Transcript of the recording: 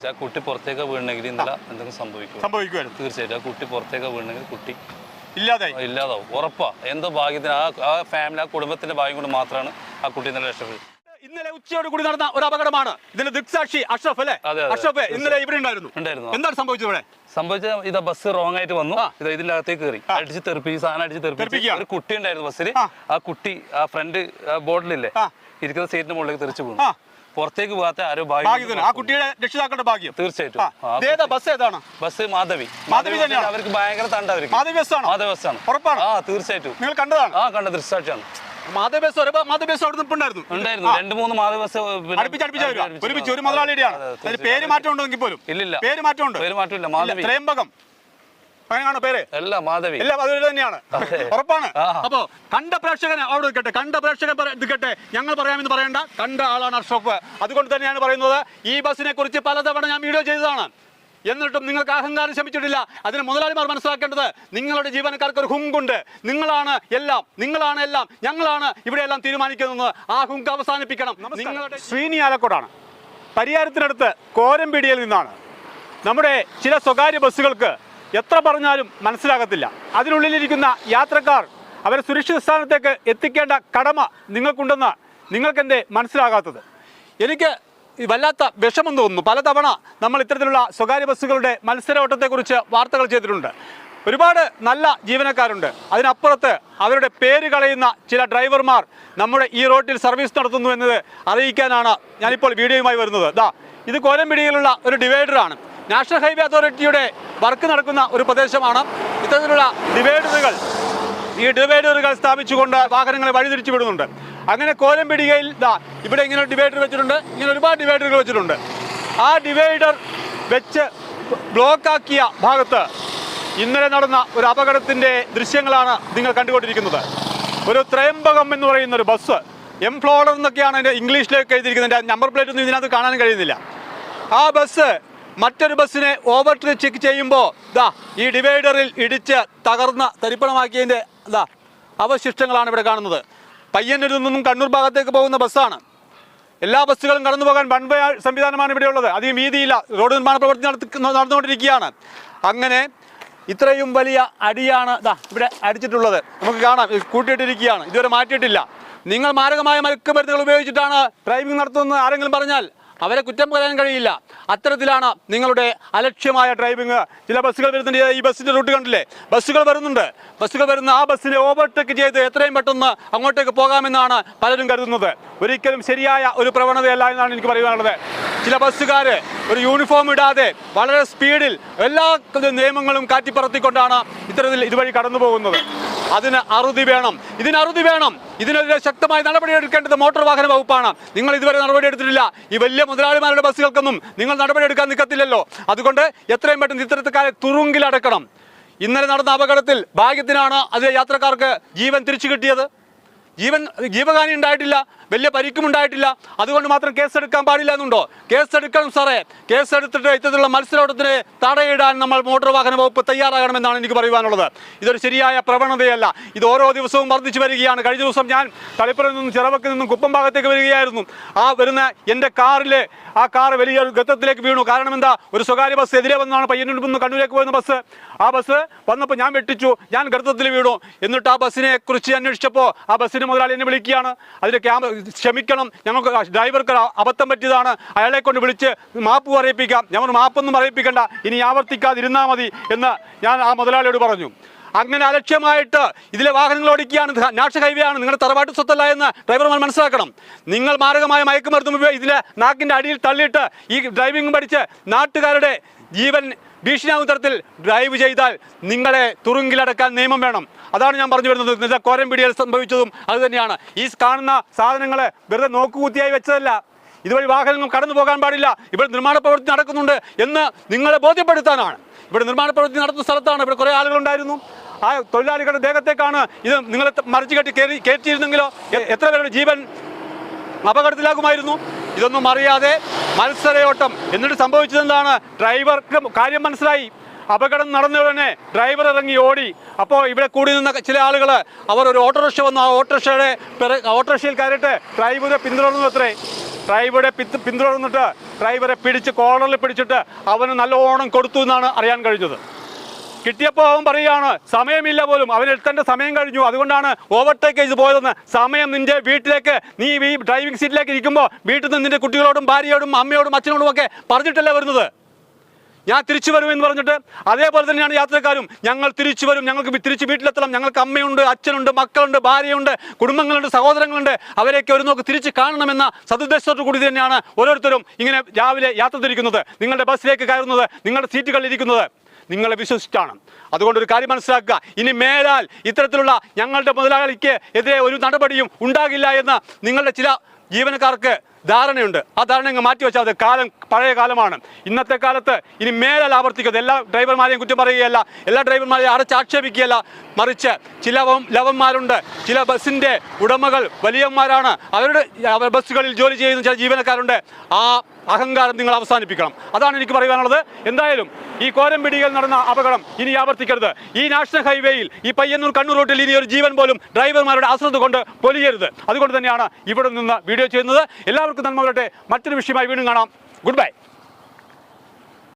ആ കുട്ടി പുറത്തേക്ക് വീണെങ്കിൽ ഇന്നലെ എന്തെങ്കിലും സംഭവിക്കും സംഭവിക്കുമായിരുന്നു. തീർച്ചയായിട്ടും. ആ കുട്ടി പുറത്തേക്ക് വീണെങ്കിൽ കുട്ടി ഇല്ലാതായി. ഇല്ലാതാവും. ഉറപ്പാ. എന്തോ ഭാഗ്യത്തിന് ആ ആ ഫാമിലി ആ കുടുംബത്തിന്റെ ഭാഗ്യം കൊണ്ട് മാത്രമാണ് ആ കുട്ടി ഇന്നലെ രക്ഷപ്പെട്ടത്. ഇന്നലെ ഉച്ചയോട് കൂടി നടന്ന ഒരു അപകടമാണ്. ഇതിന്റെ ദിക്സാക്ഷി അഷ്റഫ് അല്ലേ. അഷ്റഫ് ഇന്നലെ ഇവിടെ ഉണ്ടായിരുന്നു. ഉണ്ടായിരുന്നു. എന്താണ് സംഭവിച്ചത് ഇവിടെ? സംഭവിച്ചത് ഇതാ ബസ് റോങ് ആയിട്ട് വന്നു. ഇത് ഇതിന്റെ അകത്തേക്ക് കയറി. അടിച്ച് തെറിപ്പിച്ച് സാധനം അടിച്ച് തെറിപ്പിച്ച് ഒരു കുട്ടി ഉണ്ടായിരുന്നു ബസ്സിൽ ആ. കുട്ടി ആ ഫ്രണ്ട് ബോർഡിലില്ലേ. ഇരിക്കുന്ന സീറ്റിന്റെ മുകളിലേക്ക് തെറിച്ചു ആ. പുറത്തേക്ക് പോകാത്ത ആരോ ഭാഗ്യം ആ കുട്ടിയുടെ രക്ഷിതാക്കളുടെ ഭാഗ്യം. തീർച്ചയായിട്ടും. ബസ് ഏതാണ്? ബസ് മാധവി. മാധവി തന്നെയാണ്. അവർക്ക് ഭയങ്കര തണ്ട അവർക്ക്. മാധവി ബസ് ആണോ മാധവ ബസ്സാണ്. ഉറപ്പാണ്? ആ തീർച്ചയായിട്ടും. നിങ്ങൾ കണ്ടതാണ്? ആ കണ്ട. ദൃശ്സാക്ഷിയാണ് മാധവ ബസ് ഒരു മാധവ ബസ് അവിടെ ഉണ്ടായിരുന്നു. രണ്ട് മൂന്ന് മാധവ ബസ് പിന്നെ അടുപ്പിച്ച് അടുപ്പിച്ച് വരിക. അടുപ്പിച്ച് ഒരുമിച്ച് ഒരു മുതലാളിയുടെയാണ്. പേര് മാറ്റം ഉണ്ടെങ്കിൽ പോലും? ഇല്ലില്ല. പേര് മാറ്റമുണ്ട്. പേര് മാറ്റമില്ല. മാധവി. ത്രയംബകം. അങ്ങനെയാണോ പേര്? എല്ലാ മാധവി. എല്ലാ മാധവി തന്നെയാണ്. ഉറപ്പാണ്. അപ്പൊ കണ്ട പ്രേക്ഷകനെ അവിടെ നിൽക്കട്ടെ കണ്ട പ്രേക്ഷകൻ നിൽക്കട്ടെ ഞങ്ങൾ പറയാമെന്ന് പറയണ്ട. കണ്ട ആളാണ് അഷ്റഫ്. അതുകൊണ്ട് തന്നെയാണ് പറയുന്നത് ഈ ബസ്സിനെ കുറിച്ച് പലതവണ ഞാൻ വീഡിയോ ചെയ്തതാണ്. എന്നിട്ടും നിങ്ങൾക്ക് അഹങ്കാരം ശമിച്ചിട്ടില്ല. അതിന് മുതലാളിമാർ മനസ്സിലാക്കേണ്ടത് നിങ്ങളുടെ ജീവനക്കാർക്ക് ഒരു ഹുങ്കുണ്ട്. നിങ്ങളാണ് എല്ലാം. നിങ്ങളാണ് എല്ലാം. ഞങ്ങളാണ് ഇവിടെ എല്ലാം തീരുമാനിക്കുന്നത്. ആ ഹുങ്ക് അവസാനിപ്പിക്കണം. നിങ്ങളുടെ ശ്രീനി ആലക്കോടാണ്. പരിഹാരത്തിനടുത്ത് കോരമ്പിടിയിൽ നിന്നാണ്. നമ്മുടെ ചില സ്വകാര്യ ബസ്സുകൾക്ക് എത്ര പറഞ്ഞാലും മനസ്സിലാകത്തില്ല. അതിനുള്ളിലിരിക്കുന്ന യാത്രക്കാർ അവരെ സുരക്ഷിത സ്ഥാനത്തേക്ക് എത്തിക്കേണ്ട കടമ നിങ്ങൾക്കുണ്ടെന്ന് നിങ്ങൾക്കെന്തേ മനസ്സിലാകാത്തത്. എനിക്ക് വല്ലാത്ത വിഷമം തോന്നുന്നു. പലതവണ നമ്മൾ ഇത്തരത്തിലുള്ള സ്വകാര്യ ബസ്സുകളുടെ മത്സര ഓട്ടത്തെക്കുറിച്ച് വാർത്തകൾ ചെയ്തിട്ടുണ്ട്. ഒരുപാട് നല്ല ജീവനക്കാരുണ്ട്. അതിനപ്പുറത്ത് അവരുടെ പേര് കളയുന്ന ചില ഡ്രൈവർമാർ നമ്മുടെ ഈ റോട്ടിൽ സർവീസ് നടത്തുന്നു എന്നത് അറിയിക്കാനാണ് ഞാനിപ്പോൾ വീഡിയോയുമായി വരുന്നത്. ദാ ഇത് കോലമ്പിടിയിലുള്ള ഒരു ഡിവൈഡറാണ്. നാഷണൽ ഹൈവേ അതോറിറ്റിയുടെ വർക്ക് നടക്കുന്ന ഒരു പ്രദേശമാണ്. ഇത്തരത്തിലുള്ള ഡിവൈഡറുകൾ ഈ ഡിവൈഡറുകൾ സ്ഥാപിച്ചുകൊണ്ട് വാഹനങ്ങളെ വഴിതിരിച്ചു വിടുന്നുണ്ട്. അങ്ങനെ കോലമ്പിടികയിൽ ഇതാ ഇവിടെ ഇങ്ങനെ ഡിവൈഡർ വെച്ചിട്ടുണ്ട്. ഇങ്ങനെ ഒരുപാട് ഡിവൈഡറുകൾ വെച്ചിട്ടുണ്ട്. ആ ഡിവൈഡർ വെച്ച് ബ്ലോക്കാക്കിയ ഭാഗത്ത് ഇന്നലെ നടന്ന ഒരു അപകടത്തിന്റെ ദൃശ്യങ്ങളാണ് നിങ്ങൾ കണ്ടുകൊണ്ടിരിക്കുന്നത്. ഒരു ത്രയംബകം എന്ന് പറയുന്ന ഒരു ബസ് എം ഫ്ലോഡർ എന്നൊക്കെയാണ് അതിന്റെ ഇംഗ്ലീഷിലേക്ക് എഴുതിയിരിക്കുന്നത്. നമ്പർ പ്ലേറ്റ് ഒന്നും ഇതിനകത്ത് കാണാൻ കഴിയുന്നില്ല. ആ ബസ് മറ്റൊരു ബസ്സിനെ ഓവർടേക്ക് ചെയ്യുമ്പോൾ ദാ ഈ ഡിവൈഡറിൽ ഇടിച്ച് തകർന്ന തരിപ്പണമാക്കിയതിന്റെ ദാ അവശിഷ്ടങ്ങളാണ് ഇവിടെ കാണുന്നത്. പയ്യന്നൂരിൽ നിന്നും കണ്ണൂർ ഭാഗത്തേക്ക് പോകുന്ന ബസ്സാണ്. എല്ലാ ബസ്സുകളും കടന്നു പോകാൻ വൺ വേ സംവിധാനമാണ് ഇവിടെയുള്ളത് അധികം വീതിയില്ല. റോഡ് നിർമ്മാണ പ്രവൃത്തി നടന്നുകൊണ്ടിരിക്കുകയാണ്. അങ്ങനെ ഇത്രയും വലിയ അടിയാണ് ദാ ഇവിടെ അടിച്ചിട്ടുള്ളത്. നമുക്ക് കാണാം. കൂട്ടിയിട്ടിരിക്കുകയാണ്. ഇതുവരെ മാറ്റിയിട്ടില്ല. നിങ്ങൾ മാരകമായ മയക്കുമരുന്നുകൾ ഉപയോഗിച്ചിട്ടാണ് ഡ്രൈവിംഗ് നടത്തുന്നത് ആരെങ്കിലും പറഞ്ഞാൽ അവരെ കുറ്റം പറയാൻ കഴിയില്ല. അത്തരത്തിലാണ് നിങ്ങളുടെ അലക്ഷ്യമായ ഡ്രൈവിംഗ് ചില ബസ്സുകൾ വരുന്നുണ്ട്. ഈ ബസ്സിന്റെ റൂട്ട് കണ്ടില്ലേ? ബസ്സുകൾ വരുന്നുണ്ട്. ബസ്സുകൾ വരുന്ന ആ ബസ്സിനെ ഓവർടേക്ക് ചെയ്ത് എത്രയും പെട്ടെന്ന് അങ്ങോട്ടേക്ക് പോകാമെന്നാണ് പലരും കരുതുന്നത്. ഒരിക്കലും ശരിയായ ഒരു പ്രവണതയല്ല എന്നാണ് എനിക്ക് പറയാനുള്ളത്. ചില ബസ്സുകാർ ഒരു യൂണിഫോം ഇടാതെ വളരെ സ്പീഡിൽ എല്ലാ നിയമങ്ങളും കാറ്റിപ്പറത്തിക്കൊണ്ടാണ് ഇത്തരത്തിൽ ഇതുവഴി കടന്നു പോകുന്നത് അതിന് അറുതി വേണം. ഇതിന് അറുതി വേണം. ഇതിനെതിരെ ശക്തമായ നടപടിയെടുക്കേണ്ടത് മോട്ടോർ വാഹന വകുപ്പാണ്. നിങ്ങൾ ഇതുവരെ നടപടിയെടുത്തിട്ടില്ല ഈ വലിയ മുതലാളിമാരുടെ ബസ്സുകൾക്കൊന്നും നിങ്ങൾ നടപടിയെടുക്കാൻ നിൽക്കത്തില്ലല്ലോ. അതുകൊണ്ട് എത്രയും പെട്ടെന്ന് ഇത്തരത്തിൽക്കാരെ തുറുങ്കിലടക്കണം ഇന്നലെ നടന്ന അപകടത്തിൽ ഭാഗ്യത്തിനാണ് അതിലെ യാത്രക്കാർക്ക് ജീവൻ തിരിച്ചു കിട്ടിയത്. ജീവൻ ജീവഹാനി ഉണ്ടായിട്ടില്ല. വലിയ പരിക്കും ഉണ്ടായിട്ടില്ല. അതുകൊണ്ട് മാത്രം കേസെടുക്കാൻ പാടില്ല എന്നുണ്ടോ? കേസെടുക്കണം സാറേ. കേസെടുത്തിട്ട് ഇത്തരത്തിലുള്ള മത്സരോട്ടത്തിന് തടയിടാൻ നമ്മൾ മോട്ടോർ വാഹന വകുപ്പ് തയ്യാറാകണമെന്നാണ് എനിക്ക് പറയുവാനുള്ളത്. ഇതൊരു ശരിയായ പ്രവണതയല്ല. ഇത് ഓരോ ദിവസവും വർദ്ധിച്ചു വരികയാണ്. കഴിഞ്ഞ ദിവസം ഞാൻ തളിപ്പുറയിൽ നിന്നും ചിറവക്കിൽ നിന്നും കുപ്പം ഭാഗത്തേക്ക് വരികയായിരുന്നു. ആ വരുന്ന എന്റെ കാറിൽ ആ കാർ വലിയ ഒരു ഗത്തത്തിലേക്ക് വീണു. കാരണം എന്താ? ഒരു സ്വകാര്യ ബസ് എതിരെ വന്നാണ് പയ്യന്നൂരിൽ നിന്ന് കണ്ണൂരേക്ക് പോകുന്ന ബസ്. ആ ബസ് വന്നപ്പോൾ ഞാൻ വെട്ടിച്ചു. ഞാൻ ഗർത്തത്തിൽ വീണു. എന്നിട്ട് ആ ബസ്സിനെ കുറിച്ച് അന്വേഷിച്ചപ്പോൾ ആ ബസ്സിന് മുതലാളി എന്നെ വിളിക്കുകയാണ്. അതിന്റെ ക്യാമറ ക്ഷമിക്കണം. ഞങ്ങൾക്ക് ഡ്രൈവർക്ക് അബദ്ധം പറ്റിയതാണ്. അയാളെ കൊണ്ട് വിളിച്ച് മാപ്പ് പറയിപ്പിക്കാം ഞങ്ങൾ മാപ്പൊന്നും പറയിപ്പിക്കണ്ട ഇനി ആവർത്തിക്കാതിരുന്നാൽ മതി എന്ന് ഞാൻ ആ മുതലാളിയോട് പറഞ്ഞു. അങ്ങനെ അലക്ഷ്യമായിട്ട് ഇതിലെ വാഹനങ്ങൾ ഓടിക്കുകയാണ്. നാഷ ഹൈവേ ആണ്. നിങ്ങളുടെ തറവാട്ട് സ്വത്തല്ല എന്ന് ഡ്രൈവർമാർ മനസ്സിലാക്കണം. നിങ്ങൾ മാരകമായ മയക്കുമരുന്ന് ഇതിലെ നാക്കിന്റെ അടിയിൽ തള്ളിയിട്ട് ഈ ഡ്രൈവിംഗ് പഠിച്ച് നാട്ടുകാരുടെ ജീവൻ ഭീഷണിയാവുന്ന ഡ്രൈവ് ചെയ്താൽ നിങ്ങളെ തുറുങ്കിലടക്കാൻ നിയമം വേണം. അതാണ് ഞാൻ പറഞ്ഞു വരുന്നത്. ഇന്നത്തെ കോരമ്പിടിയിൽ സംഭവിച്ചതും അതുതന്നെയാണ് ഈ കാണുന്ന സാധനങ്ങൾ വെറുതെ നോക്കുകുത്തിയായി വെച്ചതല്ല. ഇതുവഴി വാഹനങ്ങൾ കടന്നു പോകാൻ പാടില്ല. ഇവിടെ നിർമ്മാണ പ്രവൃത്തി നടക്കുന്നുണ്ട് എന്ന് നിങ്ങളെ ബോധ്യപ്പെടുത്താനാണ്. ഇവിടെ നിർമ്മാണ പ്രവൃത്തി നടത്തുന്ന സ്ഥലത്താണ്. ഇവിടെ കുറേ ആളുകളുണ്ടായിരുന്നു. ആ തൊഴിലാളികളുടെ ദേഹത്തേക്കാണ് ഇത് നിങ്ങളെ മറിച്ചു കെട്ടി കയറി കയറ്റിയിരുന്നെങ്കിലോ? എത്ര പേരുടെ ജീവൻ അപകടത്തിലാകുമായിരുന്നു. ഇതൊന്നും അറിയാതെ മത്സരയോട്ടം. എന്നിട്ട് സംഭവിച്ചതെന്താണ്? ഡ്രൈവർക്ക് കാര്യം മനസ്സിലായി. അപകടം നടന്ന ഉടനെ ഡ്രൈവർ ഇറങ്ങി ഓടി. അപ്പോൾ ഇവിടെ കൂടി നിന്ന ചില ആളുകൾ അവർ ഒരു ഓട്ടോറിക്ഷ വന്നു. ആ ഓട്ടോറിക്ഷയുടെ ഓട്ടോറിക്ഷയിൽ കയറിയിട്ട് ഡ്രൈവറെ പിന്തുടർന്നു അത്രേ ഡ്രൈവറെ പിന്തുടർന്നിട്ട് ഡ്രൈവറെ പിടിച്ച് കോളറിൽ പിടിച്ചിട്ട് അവന് നല്ലോണം കൊടുത്തു എന്നാണ് അറിയാൻ കഴിഞ്ഞത്. കിട്ടിയപ്പോൾ അവൻ പറയുകയാണ് സമയമില്ല പോലും. അവൻ എത്തേണ്ട സമയം കഴിഞ്ഞു. അതുകൊണ്ടാണ് ഓവർടേക്ക് ചെയ്ത് പോയതെന്ന്. സമയം നിന്റെ വീട്ടിലേക്ക് നീ ഈ ഡ്രൈവിംഗ് സീറ്റിലേക്ക് ഇരിക്കുമ്പോൾ വീട്ടിൽ നിന്ന് നിന്റെ കുട്ടികളോടും ഭാര്യയോടും അമ്മയോടും അച്ഛനോടും ഒക്കെ പറഞ്ഞിട്ടല്ലേ വരുന്നത്? ഞാൻ തിരിച്ചു വരും എന്ന് പറഞ്ഞിട്ട് അതേപോലെ തന്നെയാണ് യാത്രക്കാരും. ഞങ്ങൾ തിരിച്ചു വരും. ഞങ്ങൾക്ക് തിരിച്ച് വീട്ടിലെത്തണം. ഞങ്ങൾക്ക് അമ്മയുണ്ട് അച്ഛനുണ്ട് മക്കളുണ്ട് ഭാര്യയുണ്ട് കുടുംബങ്ങളുണ്ട് സഹോദരങ്ങളുണ്ട്. അവരെയൊക്കെ ഒരു നോക്ക് തിരിച്ച് കാണണമെന്ന സതുദ്ദേശത്തോടു കൂടി തന്നെയാണ് ഓരോരുത്തരും ഇങ്ങനെ രാവിലെ യാത്ര തിരിക്കുന്നത്. നിങ്ങളുടെ ബസ്സിലേക്ക് കയറുന്നത് നിങ്ങളുടെ സീറ്റുകളിൽ ഇരിക്കുന്നത്. നിങ്ങളെ വിശ്വസിച്ചാണ്. അതുകൊണ്ട് ഒരു കാര്യം മനസ്സിലാക്കുക. ഇനി മേലാൽ ഇത്തരത്തിലുള്ള ഞങ്ങളുടെ മുതലാളിക്ക് എതിരെ ഒരു നടപടിയും ഉണ്ടാകില്ല എന്ന് നിങ്ങളുടെ ചില ജീവനക്കാർക്ക് ധാരണയുണ്ട്. ആ ധാരണ അങ്ങ് മാറ്റി വെച്ചാൽ അത് കാലം പഴയ കാലമാണ്. ഇന്നത്തെ കാലത്ത് ഇനി മേലല്ല ആവർത്തിക്കുന്നത്. എല്ലാ ഡ്രൈവർമാരെയും കുറ്റം പറയുകയല്ല. എല്ലാ ഡ്രൈവർമാരെയും അടച്ചാക്ഷേപിക്കുകയല്ല മറിച്ച് ചില ലവന്മാരുണ്ട്. ചില ബസ്സിന്റെ ഉടമകൾ വലിയന്മാരാണ് അവരുടെ ബസ്സുകളിൽ ജോലി ചെയ്യുന്ന ചില ജീവനക്കാരുണ്ട്. ആ അഹങ്കാരം നിങ്ങൾ അവസാനിപ്പിക്കണം. അതാണ് എനിക്ക് പറയാനുള്ളത്. എന്തായാലും ഈ കോരമ്പിടിയിൽ നടന്ന അപകടം ഇനി ആവർത്തിക്കരുത്. ഈ നാഷണൽ ഹൈവേയിൽ ഈ പയ്യന്നൂർ കണ്ണൂർ റൂട്ടിൽ ഇനി ഒരു ജീവൻ പോലും ഡ്രൈവർമാരുടെ അശ്രദ്ധ കൊണ്ട് പൊലിയരുത്. അതുകൊണ്ട് തന്നെയാണ് ഇവിടെ നിന്ന് വീഡിയോ ചെയ്യുന്നത്. എല്ലാവർക്കും നന്മ വരട്ടെ. മറ്റൊരു വിഷയമായി വീണ്ടും കാണാം. Good bye